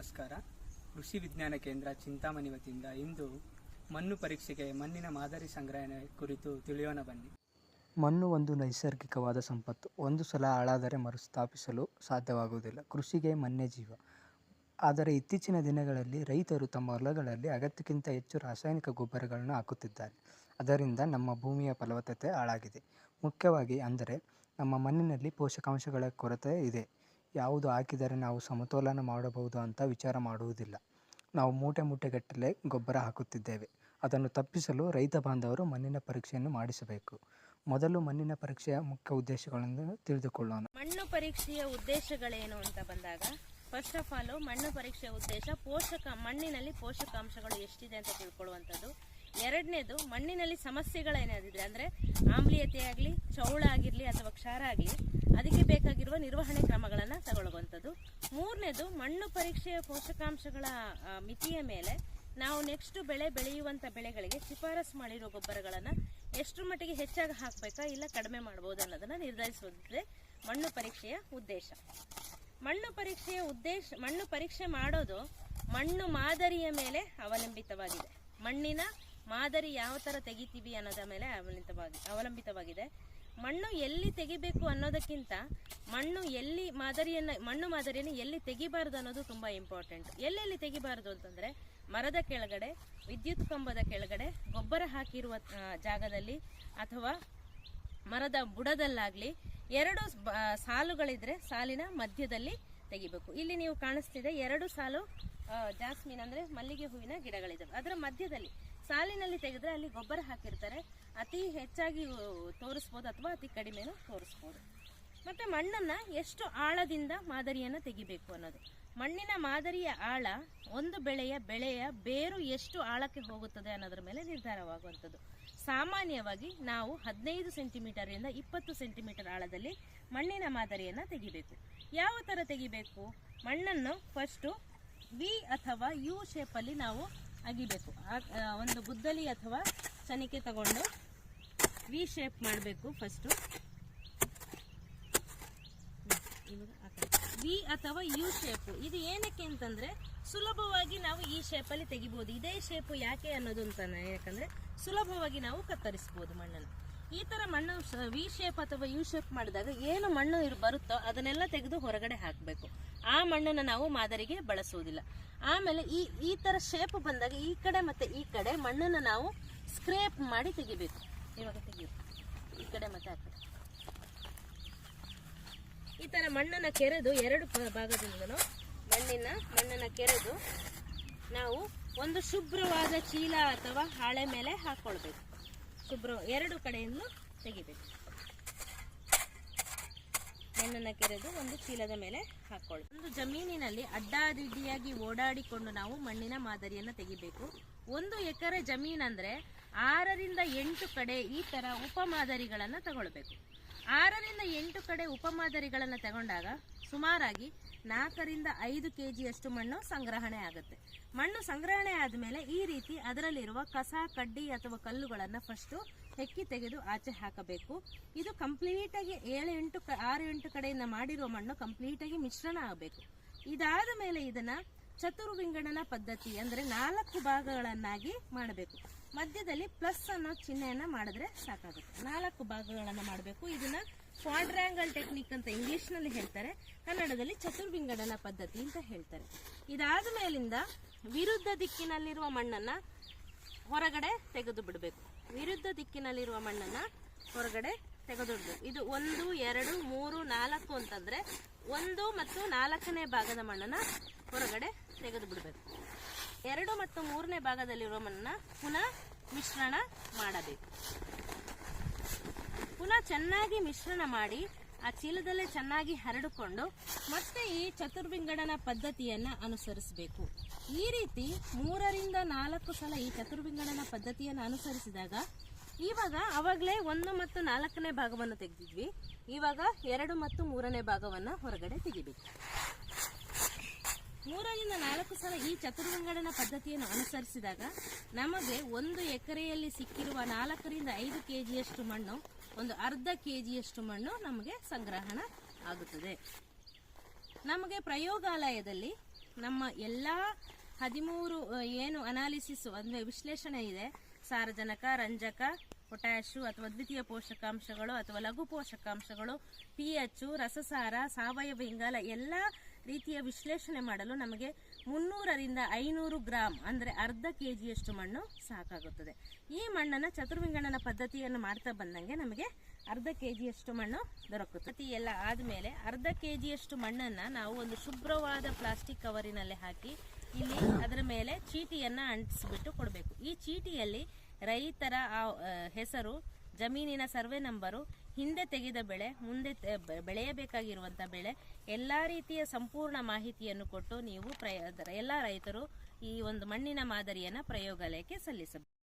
ನಮಸ್ಕಾರ. ಕೃಷಿ ವಿಜ್ಞಾನ ಕೇಂದ್ರ ಚಿಂತಾಮಣಿ ವತಿಯಿಂದ ಇಂದು ಮಣ್ಣು ಪರೀಕ್ಷೆಗೆ ಮಣ್ಣಿನ ಮಾದರಿ ಸಂಗ್ರಹಣೆ ಕುರಿತು ತಿಳಿಯೋಣ ಬನ್ನಿ. ಮಣ್ಣು ಒಂದು ನೈಸರ್ಗಿಕವಾದ ಸಂಪತ್ತು. ಒಂದು ಸಲ ಹಾಳಾದರೆ ಮರುಸ್ಥಾಪಿಸಲು ಸಾಧ್ಯವಾಗುವುದಿಲ್ಲ. ಕೃಷಿಗೆ ಮಣ್ಣೇ ಜೀವ. ಆದರೆ ಇತ್ತೀಚಿನ ದಿನಗಳಲ್ಲಿ ರೈತರು ತಮ್ಮ ಹೊಲಗಳಲ್ಲಿ ಅಗತ್ಯಕ್ಕಿಂತ ಹೆಚ್ಚು ರಾಸಾಯನಿಕ ಗೊಬ್ಬರಗಳನ್ನು ಹಾಕುತ್ತಿದ್ದಾರೆ. ಅದರಿಂದ ನಮ್ಮ ಭೂಮಿಯ ಫಲವತ್ತತೆ ಹಾಳಾಗಿದೆ. ಮುಖ್ಯವಾಗಿ ಅಂದರೆ ನಮ್ಮ ಮಣ್ಣಿನಲ್ಲಿ ಪೋಷಕಾಂಶಗಳ ಕೊರತೆ ಇದೆ. ಯಾವುದು ಹಾಕಿದರೆ ನಾವು ಸಮತೋಲನ ಮಾಡಬಹುದು ಅಂತ ವಿಚಾರ ಮಾಡುವುದಿಲ್ಲ. ನಾವು ಮೂಟೆ ಮೂಟೆಗಟ್ಟಲೆ ಗೊಬ್ಬರ ಹಾಕುತ್ತಿದ್ದೇವೆ. ಅದನ್ನು ತಪ್ಪಿಸಲು ರೈತ ಬಾಂಧವರು ಮಣ್ಣಿನ ಪರೀಕ್ಷೆಯನ್ನು ಮಾಡಿಸಬೇಕು. ಮೊದಲು ಮಣ್ಣಿನ ಪರೀಕ್ಷೆಯ ಮುಖ್ಯ ಉದ್ದೇಶಗಳನ್ನು ತಿಳಿದುಕೊಳ್ಳೋಣ. ಮಣ್ಣು ಪರೀಕ್ಷೆಯ ಉದ್ದೇಶಗಳೇನು ಅಂತ ಬಂದಾಗ ಫಸ್ಟ್ ಆಫ್ ಆಲ್ ಮಣ್ಣು ಪರೀಕ್ಷೆಯ ಉದ್ದೇಶ ಪೋಷಕ ಮಣ್ಣಿನಲ್ಲಿ ಪೋಷಕಾಂಶಗಳು ಎಷ್ಟಿದೆ ಅಂತ ತಿಳ್ಕೊಳ್ಳುವಂಥದ್ದು. ಎರಡನೇದು ಮಣ್ಣಿನಲ್ಲಿ ಸಮಸ್ಯೆಗಳೇನಾದಿದ್ರೆ ಅಂದರೆ ಆಮ್ಲೀಯತೆ ಆಗಲಿ ಚೌಳ ಆಗಿರಲಿ ಅಥವಾ ಕ್ಷಾರ ಆಗಲಿ, ಅದಕ್ಕೆ ಬೇಕಾಗಿರುವ ನಿರ್ವಹಣೆ ಕ್ರಮಗಳನ್ನು ತಗೊಳ್ಳುವಂಥದ್ದು. ಮೂರನೇದು ಮಣ್ಣು ಪರೀಕ್ಷೆಯ ಪೋಷಕಾಂಶಗಳ ಮಿತಿಯ ಮೇಲೆ ನಾವು ನೆಕ್ಸ್ಟ್ ಬೆಳೆ ಬೆಳೆಯುವಂಥ ಬೆಳೆಗಳಿಗೆ ಶಿಫಾರಸು ಮಾಡಿರುವ ಗೊಬ್ಬರಗಳನ್ನು ಎಷ್ಟು ಮಟ್ಟಿಗೆ ಹೆಚ್ಚಾಗಿ ಹಾಕಬೇಕಾ ಇಲ್ಲ ಕಡಿಮೆ ಮಾಡ್ಬೋದು ಅನ್ನೋದನ್ನು ನಿರ್ಧರಿಸುವುದೇ ಮಣ್ಣು ಪರೀಕ್ಷೆಯ ಉದ್ದೇಶ. ಮಣ್ಣು ಪರೀಕ್ಷೆಯ ಉದ್ದೇಶ, ಮಣ್ಣು ಪರೀಕ್ಷೆ ಮಾಡೋದು ಮಣ್ಣು ಮಾದರಿಯ ಮೇಲೆ ಅವಲಂಬಿತವಾಗಿದೆ. ಮಣ್ಣಿನ ಮಾದರಿ ಯಾವ ಥರ ತೆಗಿತೀವಿ ಅನ್ನೋದ್ರ ಮೇಲೆ ಅವಲಂಬಿತವಾಗಿ ಅವಲಂಬಿತವಾಗಿದೆ. ಮಣ್ಣು ಎಲ್ಲಿ ತೆಗಿಬೇಕು ಅನ್ನೋದಕ್ಕಿಂತ ಮಣ್ಣು ಎಲ್ಲಿ ಮಾದರಿಯನ್ನು, ಮಣ್ಣು ಮಾದರಿಯನ್ನು ಎಲ್ಲಿ ತೆಗಿಬಾರದು ಅನ್ನೋದು ತುಂಬ ಇಂಪಾರ್ಟೆಂಟ್ ಎಲ್ಲೆಲ್ಲಿ ತೆಗಿಬಾರ್ದು ಅಂತಂದರೆ ಮರದ ಕೆಳಗಡೆ, ವಿದ್ಯುತ್ ಕಂಬದ ಕೆಳಗಡೆ, ಗೊಬ್ಬರ ಹಾಕಿರುವ ಜಾಗದಲ್ಲಿ ಅಥವಾ ಮರದ ಬುಡದಲ್ಲಾಗಲಿ ಎರಡು ಸಾಲುಗಳಿದ್ರೆ ಸಾಲಿನ ಮಧ್ಯದಲ್ಲಿ ತೆಗಿಬೇಕು. ಇಲ್ಲಿ ನೀವು ಕಾಣಿಸ್ತಿದೆ ಎರಡು ಸಾಲು ಜಾಸ್ಮಿನ್ ಅಂದರೆ ಮಲ್ಲಿಗೆ ಹೂವಿನ ಗಿಡಗಳಿದ್ದಾವೆ ಅದರ ಮಧ್ಯದಲ್ಲಿ ಸಾಲಿನಲ್ಲಿ ತೆಗೆದ್ರೆ ಅಲ್ಲಿ ಗೊಬ್ಬರ ಹಾಕಿರ್ತಾರೆ. ಅತಿ ಹೆಚ್ಚಾಗಿ ತೋರಿಸ್ಬೋದು ಅಥವಾ ಅತಿ ಕಡಿಮೆನೂ ತೋರಿಸ್ಬೋದು. ಮತ್ತೆ ಮಣ್ಣನ್ನ ಎಷ್ಟು ಆಳದಿಂದ ಮಾದರಿಯನ್ನ ತೆಗಿಬೇಕು ಅನ್ನೋದು. ಮಣ್ಣಿನ ಮಾದರಿಯ ಆಳ ಒಂದು ಬೆಳೆಯ ಬೆಳೆಯ ಬೇರು ಎಷ್ಟು ಆಳಕ್ಕೆ ಹೋಗುತ್ತದೆ ಅನ್ನೋದ್ರ ಮೇಲೆ ನಿರ್ಧಾರವಾಗುವಂಥದ್ದು. ಸಾಮಾನ್ಯವಾಗಿ ನಾವು ಹದಿನೈದು ಸೆಂಟಿಮೀಟರ್ ಇಂದ ಇಪ್ಪತ್ತು ಸೆಂಟಿಮೀಟರ್ ಆಳದಲ್ಲಿ ಮಣ್ಣಿನ ಮಾದರಿಯನ್ನ ತೆಗಿಬೇಕು. ಯಾವ ತರ ತೆಗಿಬೇಕು? ಮಣ್ಣನ್ನು ಫಸ್ಟು ವಿ ಅಥವಾ ಯು ಶೇಪಲ್ಲಿ ನಾವು ಅಗಿಬೇಕು ಒಂದು ಗುದ್ದಲಿ ಅಥವಾ ಚನಿಕೆ ತಗೊಂಡು ವಿ ಶೇಪ್ ಮಾಡಬೇಕು ಫಸ್ಟು ವಿ ಅಥವಾ ಯು ಶೇಪು ಇದು ಏನಕ್ಕೆ ಅಂತಂದರೆ ಸುಲಭವಾಗಿ ನಾವು ಈ ಶೇಪಲ್ಲಿ ತೆಗಿಬೋದು. ಇದೇ ಶೇಪು ಯಾಕೆ ಅನ್ನೋದು ಅಂತಾನೆ, ಯಾಕಂದರೆ ಸುಲಭವಾಗಿ ನಾವು ಕತ್ತರಿಸ್ಬೋದು ಮಣ್ಣನ್ನು. ಈ ಥರ ಮಣ್ಣು ವಿ ಶೇಪ್ ಅಥವಾ ಯು ಶೇಪ್ ಮಾಡಿದಾಗ ಏನು ಮಣ್ಣು ಇರು, ಬರುತ್ತೋ ಅದನ್ನೆಲ್ಲ ತೆಗೆದು ಹೊರಗಡೆ ಹಾಕಬೇಕು. ಆ ಮಣ್ಣನ್ನು ನಾವು ಮಾದರಿಗೆ ಬಳಸುವುದಿಲ್ಲ. ಆಮೇಲೆ ಈ ಈ ಥರ ಶೇಪ್ ಬಂದಾಗ ಈ ಕಡೆ ಮತ್ತು ಈ ಕಡೆ ಮಣ್ಣನ್ನು ನಾವು ಸ್ಕ್ರೇಪ್ ಮಾಡಿ ತೆಗಿಬೇಕು. ಇವಾಗ ತೆಗಿಬೇಕು ಈ ಕಡೆ ಮತ್ತೆ ಆ ಕಡೆ. ಈ ಥರ ಮಣ್ಣನ್ನು ಕೆರೆದು ಎರಡು ಭಾಗದಿಂದಲೂ ಮಣ್ಣಿನ, ಮಣ್ಣನ್ನು ಕೆರೆದು ನಾವು ಒಂದು ಶುಭ್ರವಾದ ಚೀಲ ಅಥವಾ ಹಾಳೆ ಮೇಲೆ ಹಾಕ್ಕೊಳ್ಬೇಕು ಶುಭ್ರ ಎರಡು ಕಡೆಯಿಂದ ತೆಗಿಬೇಕು. ಮಣ್ಣನ್ನ ಕೆರೆದು ಒಂದು ಚೀಲದ ಮೇಲೆ ಹಾಕೊಳ್ಳಿ. ಒಂದು ಜಮೀನಿನಲ್ಲಿ ಅಡ್ಡಾದಿಡ್ಡಿಯಾಗಿ ಓಡಾಡಿಕೊಂಡು ನಾವು ಮಣ್ಣಿನ ಮಾದರಿಯನ್ನ ತೆಗಿಬೇಕು. ಒಂದು ಎಕರೆ ಜಮೀನಂದ್ರೆ ಆರರಿಂದ ಎಂಟು ಕಡೆ ಈ ತರ ಉಪಮಾದರಿಗಳನ್ನ ತಗೊಳ್ಬೇಕು. ಆರರಿಂದ ಎಂಟು ಕಡೆ ಉಪಮಾದರಿಗಳನ್ನು ತಗೊಂಡಾಗ ಸುಮಾರಾಗಿ ನಾಲ್ಕರಿಂದ ಐದು ಕೆ ಜಿಯಷ್ಟು ಮಣ್ಣು ಸಂಗ್ರಹಣೆ ಆಗುತ್ತೆ. ಮಣ್ಣು ಸಂಗ್ರಹಣೆ ಆದಮೇಲೆ ಈ ರೀತಿ ಅದರಲ್ಲಿರುವ ಕಸ, ಕಡ್ಡಿ ಅಥವಾ ಕಲ್ಲುಗಳನ್ನು ಫಸ್ಟು ಹೆಕ್ಕಿ ತೆಗೆದು ಆಚೆ ಹಾಕಬೇಕು. ಇದು ಕಂಪ್ಲೀಟಾಗಿ ಏಳು ಎಂಟು ಆರು ಎಂಟು ಕಡೆಯಿಂದ ಮಾಡಿರುವ ಮಣ್ಣು ಕಂಪ್ಲೀಟಾಗಿ ಮಿಶ್ರಣ ಆಗಬೇಕು. ಇದಾದ ಮೇಲೆ ಇದನ್ನು ಚತುರ್ವಿಂಗಡನ ಪದ್ಧತಿ ಅಂದರೆ ನಾಲ್ಕು ಭಾಗಗಳನ್ನಾಗಿ ಮಾಡಬೇಕು. ಮಧ್ಯದಲ್ಲಿ ಪ್ಲಸ್ ಅನ್ನೋ ಚಿಹ್ನೆಯನ್ನ ಮಾಡಿದ್ರೆ ಸಾಕಾಗುತ್ತೆ. ನಾಲ್ಕು ಭಾಗಗಳನ್ನ ಮಾಡಬೇಕು. ಇದನ್ನ ಕ್ವಾಡ್ರ್ಯಾಂಗಲ್ ಟೆಕ್ನಿಕ್ ಅಂತ ಇಂಗ್ಲಿಷ್ನಲ್ಲಿ ಹೇಳ್ತಾರೆ. ಕನ್ನಡದಲ್ಲಿ ಚತುರ್ವಿಂಗಡನ ಪದ್ಧತಿ ಅಂತ ಹೇಳ್ತಾರೆ. ಇದಾದ ಮೇಲಿಂದ ವಿರುದ್ಧ ದಿಕ್ಕಿನಲ್ಲಿರುವ ಮಣ್ಣನ್ನ ಹೊರಗಡೆ ತೆಗೆದು ಬಿಡಬೇಕು. ವಿರುದ್ಧ ದಿಕ್ಕಿನಲ್ಲಿರುವ ಮಣ್ಣನ್ನ ಹೊರಗಡೆ ತೆಗೆದುಬಿಡ್ಬೇಕು ಇದು ಒಂದು, ಎರಡು, ಮೂರು, ನಾಲ್ಕು ಅಂತಂದ್ರೆ ಒಂದು ಮತ್ತು ನಾಲ್ಕನೇ ಭಾಗದ ಮಣ್ಣನ್ನ ಹೊರಗಡೆ ತೆಗೆದು ಬಿಡಬೇಕು. ಎರಡು ಮತ್ತು ಮೂರನೇ ಭಾಗದಲ್ಲಿರುವ ಮಣ್ಣನ್ನ ಪುನಃ ಮಿಶ್ರಣ ಮಾಡಬೇಕು. ಪುನಃ ಚೆನ್ನಾಗಿ ಮಿಶ್ರಣ ಮಾಡಿ ಆ ಚೀಲದಲ್ಲೇ ಚೆನ್ನಾಗಿ ಹರಡಿಕೊಂಡು ಮತ್ತೆ ಈ ಚತುರ್ವಿಂಗಡನ ಪದ್ಧತಿಯನ್ನ ಅನುಸರಿಸಬೇಕು. ಈ ರೀತಿ ಮೂರರಿಂದ ನಾಲ್ಕು ಸಲ ಈ ಚತುರ್ವಿಂಗಡನ ಪದ್ಧತಿಯನ್ನು ಅನುಸರಿಸಿದಾಗ ಇವಾಗ ಅವಾಗಲೇ ಒಂದು ಮತ್ತು ನಾಲ್ಕನೇ ಭಾಗವನ್ನು ತೆಗೆದಿದ್ವಿ. ಇವಾಗ ಎರಡು ಮತ್ತು ಮೂರನೇ ಭಾಗವನ್ನು ಹೊರಗಡೆ ತೆಗಿಬೇಕು. ಮೂರರಿಂದ ನಾಲ್ಕು ಸಲ ಈ ಚತುರ್ವಿಂಗಡನ ಪದ್ಧತಿಯನ್ನು ಅನುಸರಿಸಿದಾಗ ನಮಗೆ ಒಂದು ಎಕರೆಯಲ್ಲಿ ಸಿಕ್ಕಿರುವ ನಾಲ್ಕರಿಂದ ಐದು ಕೆಜಿಯಷ್ಟು ಮಣ್ಣು, ಒಂದು ಅರ್ಧ ಕೆಜಿಯಷ್ಟು ಮಣ್ಣು ನಮಗೆ ಸಂಗ್ರಹಣ ಆಗುತ್ತದೆ. ನಮಗೆ ಪ್ರಯೋಗಾಲಯದಲ್ಲಿ ನಮ್ಮ ಎಲ್ಲ ಹದಿಮೂರು ಏನು ಅನಾಲಿಸಿಸ್ ಅಂದರೆ ವಿಶ್ಲೇಷಣೆ ಇದೆ. ಸಾರಜನಕ, ರಂಜಕ ಪೊಟ್ಯಾಶು ಅಥವಾ ದ್ವಿತೀಯ ಪೋಷಕಾಂಶಗಳು ಅಥವಾ ಲಘು ಪೋಷಕಾಂಶಗಳು, ಪಿ ಎಚ್ ರಸಸಾರ, ಸಾವಯವ ಇಂಗಾಲ, ಎಲ್ಲ ರೀತಿಯ ವಿಶ್ಲೇಷಣೆ ಮಾಡಲು ನಮಗೆ ಮುನ್ನೂರರಿಂದ ಐನೂರು ಗ್ರಾಂ, ಅಂದರೆ ಅರ್ಧ ಕೆ ಜಿಯಷ್ಟು ಮಣ್ಣು ಸಾಕಾಗುತ್ತದೆ. ಈ ಮಣ್ಣನ್ನು ಚತುರ್ವಿಂಗಣನ ಪದ್ಧತಿಯನ್ನು ಮಾಡ್ತಾ ಬಂದಂಗೆ ನಮಗೆ ಅರ್ಧ ಕೆ ಜಿಯಷ್ಟು ಮಣ್ಣು ದೊರಕುತ್ತೆ. ಪ್ರತಿ ಎಲ್ಲ ಆದಮೇಲೆ ಅರ್ಧ ಕೆ ಜಿಯಷ್ಟು ಮಣ್ಣನ್ನು ನಾವು ಒಂದು ಶುಭ್ರವಾದ ಪ್ಲಾಸ್ಟಿಕ್ ಕವರಿನಲ್ಲಿ ಹಾಕಿ ಇಲ್ಲಿ ಅದರ ಮೇಲೆ ಚೀಟಿಯನ್ನು ಅಂಟಿಸ್ಬಿಟ್ಟು ಕೊಡಬೇಕು. ಈ ಚೀಟಿಯಲ್ಲಿ ರೈತರ ಹೆಸರು, ಜಮೀನಿನ ಸರ್ವೆ ನಂಬರು ಹಿಂದೆ ತೆಗೆದ ಬೆಳೆ, ಮುಂದೆ ಬೆಳೆಯಬೇಕಾಗಿರುವಂಥ ಬೆಳೆ, ಎಲ್ಲ ರೀತಿಯ ಸಂಪೂರ್ಣ ಮಾಹಿತಿಯನ್ನು ಕೊಟ್ಟು ನೀವು ಪ್ರಯ ಎಲ್ಲ ರೈತರು ಈ ಒಂದು ಮಣ್ಣಿನ ಮಾದರಿಯನ್ನು ಪ್ರಯೋಗಾಲಯಕ್ಕೆ ಸಲ್ಲಿಸಬೇಕು